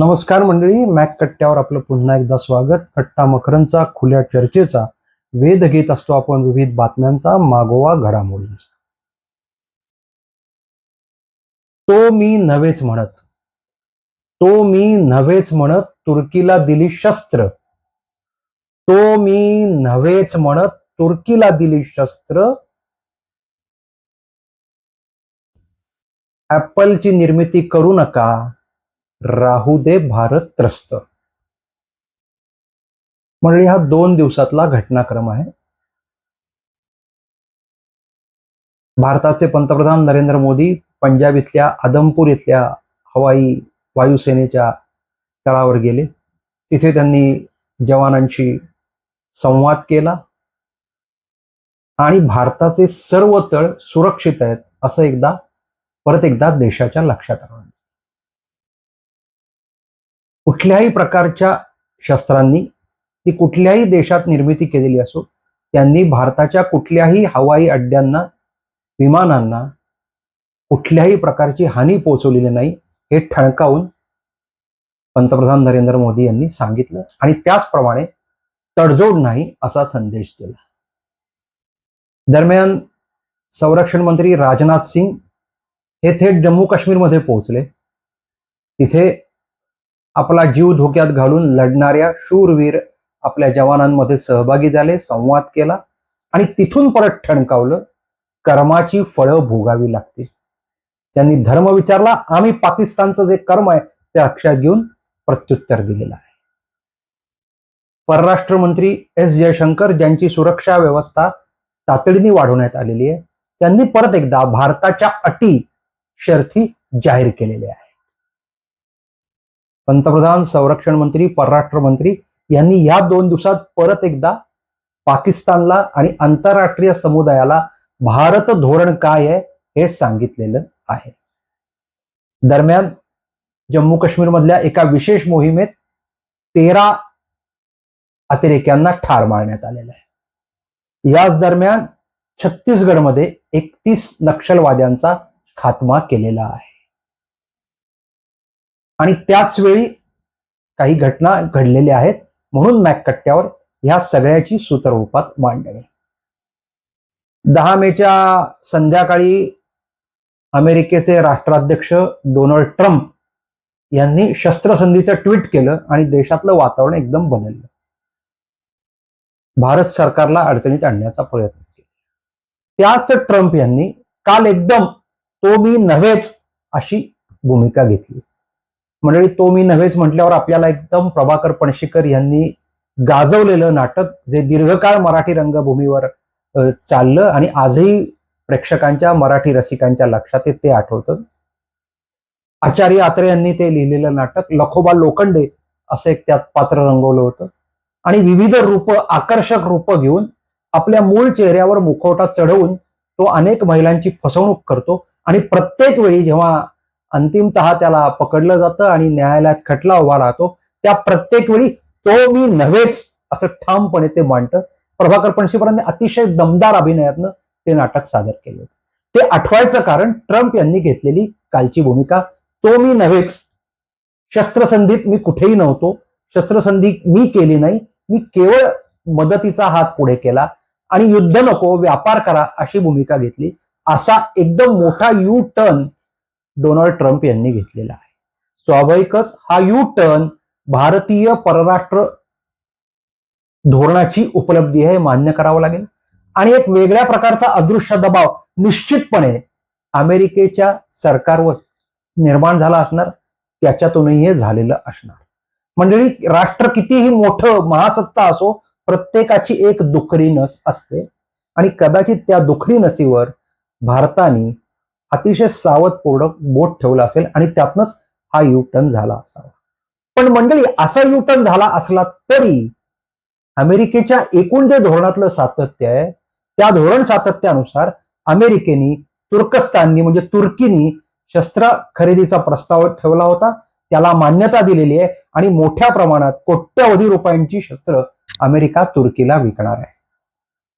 नमस्कार मंडळी मॅक कट्ट्यावर आपलं पुन्हा एकदा स्वागत. कट्टा मकरंचा खुल्या चर्चेचा वेध घेत असतो आपण विविध बातम्यांचा मागोवा घडामोडींचा. तो मी नव्हेच म्हणत. तो मी नव्हेच म्हणत तुर्कीला दिली शस्त्र. तो मी नव्हेच म्हणत तुर्कीला दिली शस्त्र. ऍपलची निर्मिती करू नका. राहू दे भारत त्रस्त. मंडळी हा दोन दिवसातला घटनाक्रम आहे. भारताचे पंतप्रधान नरेंद्र मोदी पंजाब इथल्या आदमपूर इथल्या हवाई वायुसेनेच्या तळावर गेले. तिथे त्यांनी जवानांशी संवाद केला. आणि भारताचे सर्व तळ सुरक्षित आहेत असं एकदा परत एकदा देशाच्या लक्षात आलं. कुठल्याही प्रकारच्या शस्त्रांनी ती कुठल्याही देशात निर्मिती केलेली असो त्यांनी भारताच्या कुठल्याही हवाई अड्ड्यांना विमानांना कुठल्याही प्रकारची हानी पोहोचवलेली नाही हे ठणकावून पंतप्रधान नरेंद्र मोदी यांनी सांगितलं आणि त्याचप्रमाणे तडजोड नाही असा संदेश दिला. दरम्यान संरक्षण मंत्री राजनाथ सिंग हे थेट जम्मू काश्मीरमध्ये पोहोचले. तिथे आपला जीव धोक्यात घालून लढणाऱ्या शूरवीर आपल्या जवानांमध्ये सहभागी झाले संवाद केला आणि तिथून परत ठणकावलं कर्माची फळं भोगावी लागतील. त्यांनी धर्म विचारला आम्ही पाकिस्तानचं जे कर्म आहे ते लक्षात घेऊन प्रत्युत्तर दिलेलं आहे. परराष्ट्र मंत्री एस जयशंकर ज्यांची सुरक्षा व्यवस्था तातडीने वाढवण्यात आलेली आहे त्यांनी परत एकदा भारताच्या अटी शर्थी जाहीर केलेल्या आहेत. पंतप्रधान संरक्षण मंत्री परराष्ट्र मंत्री यांनी या दोन दिवसात परत एकदा पाकिस्तानला आणि आंतरराष्ट्रीय समुदायाला भारत धोरण काय आहे हे सांगितलेलं आहे. दरम्यान जम्मू काश्मीरमधल्या एका विशेष मोहिमेत तेरा अतिरेक्यांना ठार मारण्यात आलेलं आहे. याच दरम्यान छत्तीसगडमध्ये एकतीस नक्षलवाद्यांचा खात्मा केलेला आहे. आणि त्याच वेळी काही घटना घडलेल्या आहेत म्हणून मॅककट्ट्यावर ह्या सगळ्याची सूत्ररूपात मांडणी. दहा मेच्या संध्याकाळी अमेरिकेचे राष्ट्राध्यक्ष डोनाल्ड ट्रम्प यांनी शस्त्रसंधीचं ट्विट केलं आणि देशातलं वातावरण एकदम बदललं. भारत सरकारला अडचणीत आणण्याचा प्रयत्न केला. त्याच ट्रम्प यांनी काल एकदम तो मी नव्हेच अशी भूमिका घेतली. मंडळी तो मी नव्हेच म्हटल्यावर आपल्याला एकदम प्रभाकर पणशीकर यांनी गाजवलेलं नाटक जे दीर्घकाळ मराठी रंगभूमीवर चाललं आणि आजही प्रेक्षकांच्या मराठी रसिकांच्या लक्षात येत ते आठवतं. आचार्य आत्रे यांनी ते लिहिलेलं नाटक लखोबा लोखंडे असं एक त्यात पात्र रंगवलं होतं. आणि विविध रूप आकर्षक रूप घेऊन आपल्या मूळ चेहऱ्यावर मुखवटा चढवून तो अनेक महिलांची फसवणूक करतो. आणि प्रत्येक वेळी जेव्हा अंतिमत त्याला पकडलं जातं आणि न्यायालयात खटला उभा राहतो. त्या प्रत्येक वेळी तो मी नव्हेच असं ठामपणे ते मांडतं. प्रभाकर पणशीकरांनी अतिशय दमदार अभिनयातनं ते नाटक सादर केलं होतं. ते आठवायचं कारण ट्रम्प यांनी घेतलेली कालची भूमिका तो मी नव्हेच. शस्त्रसंधीत मी कुठेही नव्हतो. शस्त्रसंधी मी केली नाही. मी केवळ मदतीचा हात पुढे केला. आणि युद्ध नको व्यापार करा अशी भूमिका घेतली. असा एकदम मोठा यू टर्न डोनाल्ड ट्रम्प यांनी घेतलेला आहे. स्वाभाविकच हा यू टर्न भारतीय परराष्ट्र धोरणाची उपलब्धी आहे हे मान्य करावं लागेल. आणि एक वेगळ्या प्रकारचा अदृश्य दबाव निश्चितपणे अमेरिकेच्या सरकारवर निर्माण झाला असणार त्याच्यातूनही हे झालेलं असणार. मंडळी राष्ट्र कितीही मोठं महासत्ता असो प्रत्येकाची एक दुखरी नस असते. आणि कदाचित त्या दुखरी नसीवर भारताने अतिशय सावधपूर्ण बोट ठेवला असेल आणि त्यातनंच हा युटर्न झाला असावा. पण मंडळी असा युटर्न झाला असला तरी अमेरिकेच्या एकूण जे धोरणातलं सातत्य आहे त्या धोरण सातत्यानुसार अमेरिकेने तुर्कस्ताननी म्हणजे तुर्कीनी शस्त्र खरेदीचा प्रस्ताव ठेवला होता. त्याला मान्यता दिलेली आहे आणि मोठ्या प्रमाणात कोट्यवधी रुपयांची शस्त्र अमेरिका तुर्कीला विकणार आहे.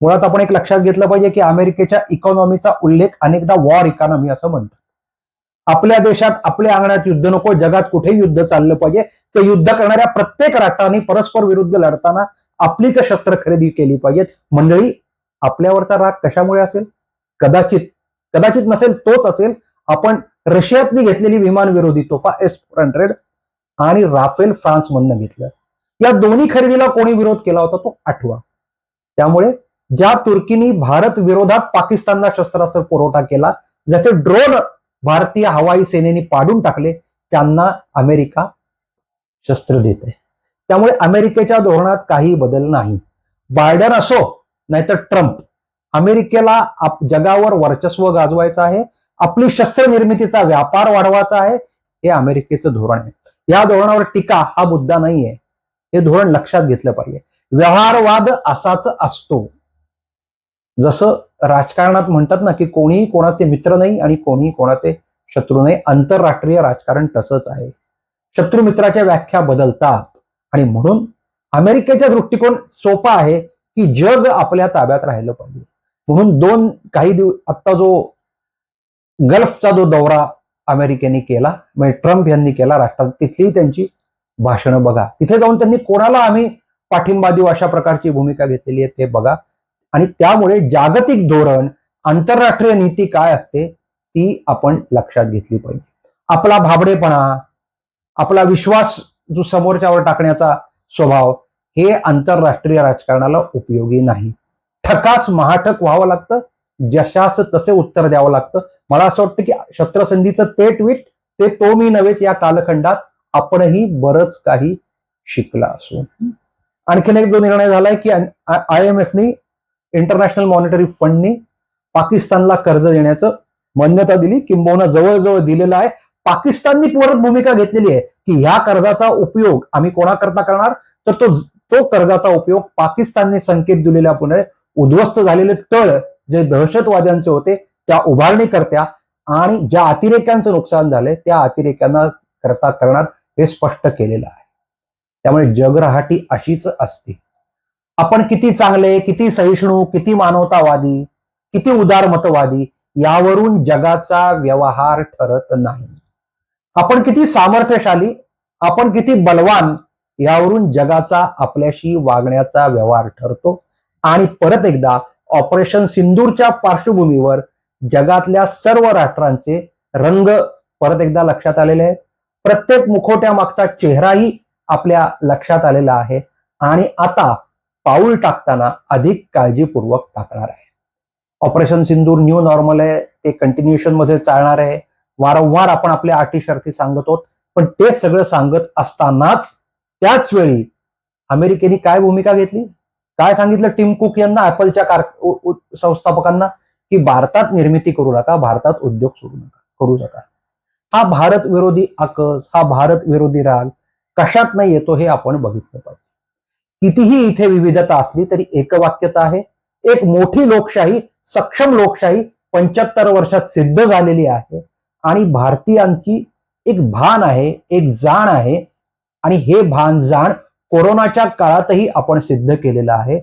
मुळात आपण एक लक्षात घेतलं पाहिजे की अमेरिकेच्या इकॉनॉमीचा उल्लेख अनेकदा वॉर इकॉनॉमी असं म्हणतात. आपल्या देशात आपल्या अंगणात युद्ध नको जगात कुठेही युद्ध चाललं पाहिजे. ते युद्ध करणाऱ्या प्रत्येक राष्ट्रांनी परस्पर विरुद्ध लढताना आपलीच शस्त्र खरेदी केली पाहिजेत. मंडळी आपल्यावरचा राग कशामुळे असेल? कदाचित कदाचित नसेल तोच असेल. आपण रशियातनी घेतलेली विमान विरोधी तोफा एस फोर हंड्रेड आणि राफेल फ्रान्स मधनं घेतलं. या दोन्ही खरेदीला कोणी विरोध केला होता तो आठवा. त्यामुळे ज्या तुर्कीनी भारत विरोधात पाकिस्तानला शस्त्रास्त्र पुरवठा केला ज्याचे ड्रोन भारतीय हवाई सेनेने पाडून टाकले त्यांना अमेरिका शस्त्र देते त्यामुळे अमेरिकेच्या धोरणात काही बदल नाही. बायडन असो नाहीतर ट्रम्प अमेरिकेला आप- जगावर वर्चस्व गाजवायचं आहे आपली शस्त्र निर्मितीचा व्यापार वाढवायचा आहे हे अमेरिकेचं धोरण आहे. या धोरणावर टीका हा मुद्दा नाहीये. हे धोरण लक्षात घेतलं पाहिजे. व्यवहारवाद असाच असतो. जसं राजकारणात म्हणतात ना की कोणीही कोणाचे मित्र नाही आणि कोणीही कोणाचे शत्रू नाही आंतरराष्ट्रीय राजकारण तसंच आहे. शत्रू मित्राच्या व्याख्या बदलतात. आणि म्हणून अमेरिकेचा दृष्टिकोन सोपा आहे की जग आपल्या ताब्यात राहिलं पाहिजे. म्हणून दोन काही दिवस आत्ता जो गल्फचा जो दौरा अमेरिकेने केला म्हणजे ट्रम्प यांनी केला राष्ट्रात तिथलीही त्यांची भाषणं बघा. तिथे जाऊन त्यांनी कोणाला आम्ही पाठिंबा देऊ अशा प्रकारची भूमिका घेतलेली आहे ते बघा. आणि त्यामुळे जागतिक धोरण आंतरराष्ट्रीय नीती काय असते ती आपण लक्षात घेतली पाहिजे. आपला भाबडेपणा आपला विश्वास जो समोरच्यावर टाकण्याचा स्वभाव हे आंतरराष्ट्रीय राजकारणाला उपयोगी नाही. ठकास महाठक व्हावं लागतं जशास तसे उत्तर द्यावं लागतं. मला असं वाटतं की शस्त्रसंधीचं ते ट्विट ते तो मी नव्हेच या कालखंडात आपणही बरंच काही शिकला असू. आणखीन एक जो निर्णय झालाय की आय एम एफनी इंटरनॅशनल मॉनिटरी फंडनी पाकिस्तानला कर्ज देण्याचं मान्यता दिली. किंबहुना जवळजवळ दिलेलं आहे. पाकिस्ताननी पूरक भूमिका घेतलेली आहे की ह्या कर्जाचा उपयोग आम्ही कोणाकरता करणार? तर तो तो कर्जाचा उपयोग पाकिस्तानने संकेत दिलेल्या पुढे उद्ध्वस्त झालेले तळ जे दहशतवाद्यांचे होते त्या उभारणी करत्या आणि ज्या अतिरेक्यांचं नुकसान झालंय त्या अतिरेक्यांना करता करणार हे स्पष्ट केलेलं आहे. त्यामुळे जगराहाटी अशीच असते. आपण किती चांगले किती सहिष्णू किती मानवतावादी किती उदारमतवादी यावरून जगाचा व्यवहार ठरत नाही. आपण किती सामर्थ्यशाली आपण किती बलवान यावरून जगाचा आपल्याशी वागण्याचा व्यवहार ठरतो. आणि परत एकदा ऑपरेशन सिंदूरच्या पार्श्वभूमीवर जगातल्या सर्व राष्ट्रांचे रंग परत एकदा लक्षात आलेले आहेत. प्रत्येक मुखोट्या मागचा चेहराही आपल्या लक्षात आलेला आहे. आणि आता पाऊल टाकताना अधिक काळजीपूर्वक टाकणार आहे. ऑपरेशन सिंदूर न्यू नॉर्मल आहे ते कंटिन्युएशनमध्ये चालणार आहे. वारंवार आपण आपल्या अटी शर्ती सांगत आहोत पण ते सगळं सांगत असतानाच त्याच वेळी अमेरिकेने काय भूमिका घेतली? काय सांगितलं टीम कुक यांना ऍपलच्या कार संस्थापकांना? की भारतात निर्मिती करू नका भारतात उद्योग सुरू नका करू नका. हा भारत विरोधी आकस हा भारत विरोधी राग कशात नाही येतो हे आपण बघितलं पाहिजे. कितीही इथे विविधता असली तरी एकवाक्यता आहे. एक मोठी लोकशाही सक्षम लोकशाही पंच्याहत्तर वर्षात सिद्ध झालेली आहे. आणि भारतीयांची एक भान आहे एक जाण आहे. आणि हे भान जाण कोरोनाच्या काळातही आपण सिद्ध केलेलं आहे.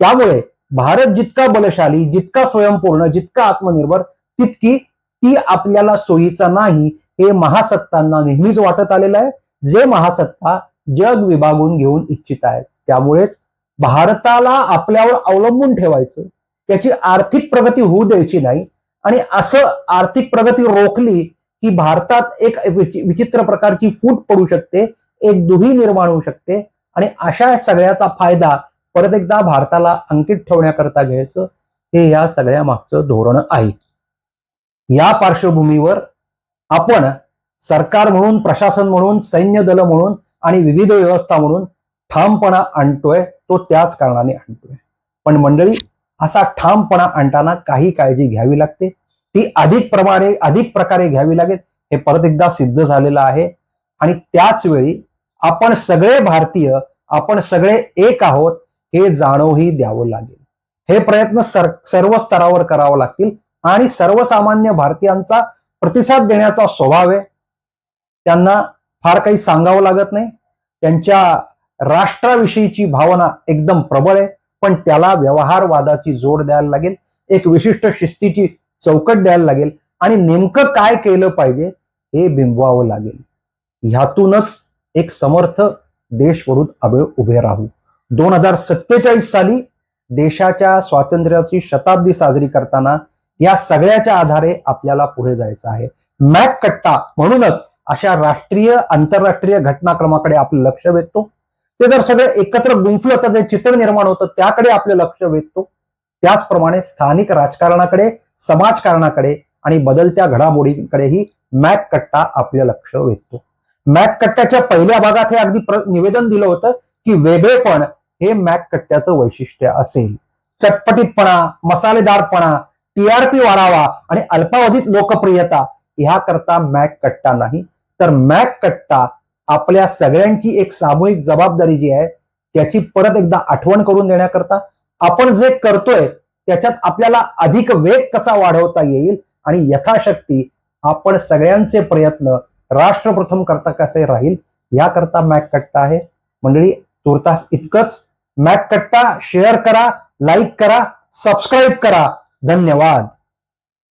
त्यामुळे भारत जितका बलशाली जितका स्वयंपूर्ण जितका आत्मनिर्भर तितकी ती आपल्याला सोयीचा नाही हे महासत्तांना नेहमीच वाटत आलेलं आहे. जे महासत्ता जग विभागून घेऊन इच्छित आहेत. त्यामुळेच भारताला आपल्यावर अवलंबून ठेवायचं त्याची आर्थिक प्रगती होऊ द्यायची नाही. आणि असं आर्थिक प्रगती रोखली की भारतात एक विचित्र प्रकारची फूट पडू शकते एक दुही निर्माण होऊ शकते. आणि अशा सगळ्याचा फायदा परत एकदा भारताला अंकित ठेवण्याकरता घ्यायचं हे या सगळ्या मागचं धोरण आहे. या पार्श्वभूमीवर आपण सरकार म्हणून प्रशासन म्हणून सैन्य दल म्हणून आणि विविध व्यवस्था म्हणून ठामपणा आणतोय तो त्याच कारणाने आणतोय. पण मंडळी असा ठामपणा आणताना काही काळजी घ्यावी लागते. ती अधिक प्रमाणे अधिक प्रकारे घ्यावी लागेल हे परत एकदा सिद्ध झालेलं आहे. आणि त्याच वेळी आपण सगळे भारतीय आपण सगळे एक आहोत हे जाणवही द्यावं लागेल. हे प्रयत्न सर सर्व स्तरावर करावं लागतील. आणि सर्वसामान्य भारतीयांचा प्रतिसाद देण्याचा स्वभाव आहे. त्यांना फार काही सांगावं लागत नाही. त्यांच्या राष्ट्राविषयीची भावना एकदम प्रबळ आहे पण त्याला व्यवहारवादाची जोड द्यायला लागेल एक विशिष्ट शिस्तीची चौकट द्यायला लागेल आणि नेमकं काय केलं पाहिजे हे बिंबवावं लागेल. ह्यातूनच एक समर्थ देश म्हणून उभे राहू. दोन हजार सत्तेचाळीस साली देशाच्या स्वातंत्र्याची शताब्दी साजरी करताना या सगळ्याच्या आधारे आपल्याला पुढे जायचं आहे. मॅक कट्टा म्हणूनच अशा राष्ट्रीय आंतरराष्ट्रीय घटनाक्रमाकडे आपलं लक्ष वेधतो. ते जर सगळे एकत्र गुंफलं तर जे चित्र निर्माण होतं त्याकडे आपलं लक्ष वेधतो. त्याचप्रमाणे स्थानिक राजकारणाकडे समाजकारणाकडे आणि बदलत्या घडामोडींकडेही मॅक कट्टा आपलं लक्ष वेधतो. मॅक कट्ट्याच्या पहिल्या भागात हे अगदी प्र- निवेदन दिलं होतं की वेगळेपण हे मॅक कट्ट्याचं वैशिष्ट्य असेल. चटपटीतपणा मसालेदारपणा टीआरपी वाढावा आणि अल्पावधीत लोकप्रियता ह्याकरता मॅक कट्टा नाही. तर मॅक कट्टा आपल्या सगळ्यांची एक सामूहिक जबाबदारी जी आहे त्याची परत एकदा आठवण करून देण्याकरता आपण जे करतोय त्याच्यात आपल्याला अधिक वेग कसा वाढवता येईल आणि यथाशक्ती आपण सगळ्यांचे प्रयत्न राष्ट्रप्रथम करता कसे राहील याकरता मॅक कट्टा आहे. मंडळी तुर्तास इतकंच. मॅक कट्टा शेअर करा लाईक करा सबस्क्राईब करा. धन्यवाद.